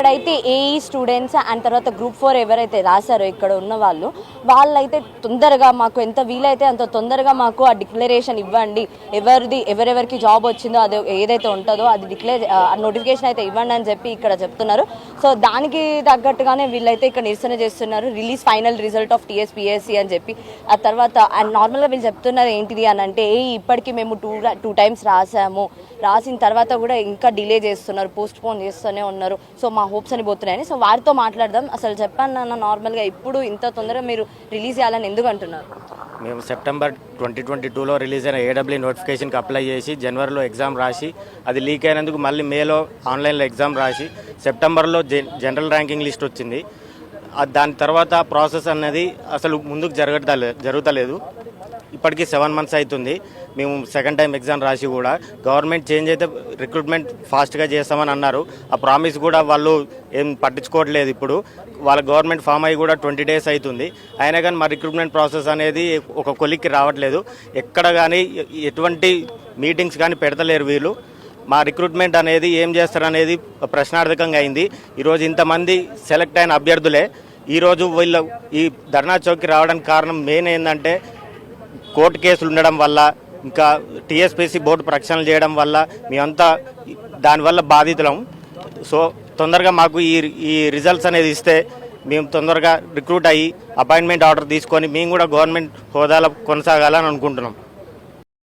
ఇక్కడైతే AE students and తర్వాత group four ఎవరైతే రాశారో ఇక్కడ ఉన్న వాళ్ళు వాళ్ళైతే తొందరగా మాకు ఎంత వీలైతే అంత తొందరగా మాకు ఆ డిక్లరేషన్ ఇవ్వండి. ఎవరిది ఎవరెవరికి జాబ్ వచ్చిందో అది ఏదైతే ఉంటుందో అది డిక్లేర్ నోటిఫికేషన్ అయితే ఇవ్వండి అని చెప్పి ఇక్కడ చెప్తున్నారు. సో దానికి తగ్గట్టుగానే వీళ్ళైతే ఇక్కడ నిరసన చేస్తున్నారు. Release final result of TSPSC అని చెప్పి. ఆ తర్వాత అండ్ నార్మల్గా వీళ్ళు చెప్తున్నారు ఏంటిది అని అంటే ఏ ఇప్పటికీ మేము టూ టూ టైమ్స్ రాసాము. రాసిన తర్వాత కూడా ఇంకా డిలే చేస్తున్నారు పోస్ట్ పోన్ చేస్తూనే ఉన్నారు. సో మా హోప్స్ అని పోతున్నాయని. సో వారితో మాట్లాడదాం. అసలు చెప్పాను నాన్న నార్మల్గా ఇప్పుడు ఇంత తొందరగా మీరు రిలీజ్ చేయాలని ఎందుకు అంటున్నారు? మేము సెప్టెంబర్ ట్వంటీ ట్వంటీ టూలో రిలీజ్ అయిన ఏడబ్ల్యూ నోటిఫికేషన్కి అప్లై చేసి జనవరిలో ఎగ్జామ్ రాసి అది లీక్ అయినందుకు మళ్ళీ మేలో ఆన్లైన్లో ఎగ్జామ్ రాసి సెప్టెంబర్లో జనరల్ ర్యాంకింగ్ లిస్ట్ వచ్చింది. దాని తర్వాత ప్రాసెస్ అనేది అసలు ముందుకు జరగట్లే జరుగుతలేదు. ఇప్పటికీ సెవెన్ మంత్స్ అవుతుంది. మేము సెకండ్ టైం ఎగ్జామ్ రాసి కూడా గవర్నమెంట్ చేంజ్ అయితే రిక్రూట్మెంట్ ఫాస్ట్గా చేస్తామని అన్నారు. ఆ ప్రామిస్ కూడా వాళ్ళు ఏం పట్టించుకోవట్లేదు ఇప్పుడు. వాళ్ళ గవర్నమెంట్ ఫామ్ అయ్యి కూడా ట్వంటీ డేస్ అవుతుంది. అయినా కానీ మా రిక్రూట్మెంట్ ప్రాసెస్ అనేది ఒక కొలిక్కి రావట్లేదు. ఎక్కడ కానీ ఎటువంటి మీటింగ్స్ కానీ పెడతలేరు వీళ్ళు. మా రిక్రూట్మెంట్ అనేది ఏం చేస్తారనేది ప్రశ్నార్థకంగా అయింది. ఈరోజు ఇంతమంది సెలెక్ట్ అయిన అభ్యర్థులే ఈరోజు వీళ్ళ ఈ ధర్నా చౌక్కి రావడానికి కారణం మెయిన్ ఏంటంటే కోర్టు కేసులు ఉండడం వల్ల ఇంకా టీఎస్పీసీ బోర్డు ప్రక్షాళన చేయడం వల్ల మేమంతా దానివల్ల బాధితులం. సో తొందరగా మాకు ఈ ఈ రిజల్ట్స్ అనేది ఇస్తే మేము తొందరగా రిక్రూట్ అయ్యి అపాయింట్మెంట్ ఆర్డర్ తీసుకొని మేము కూడా గవర్నమెంట్ హోదాలో కొనసాగాలని అనుకుంటున్నాం.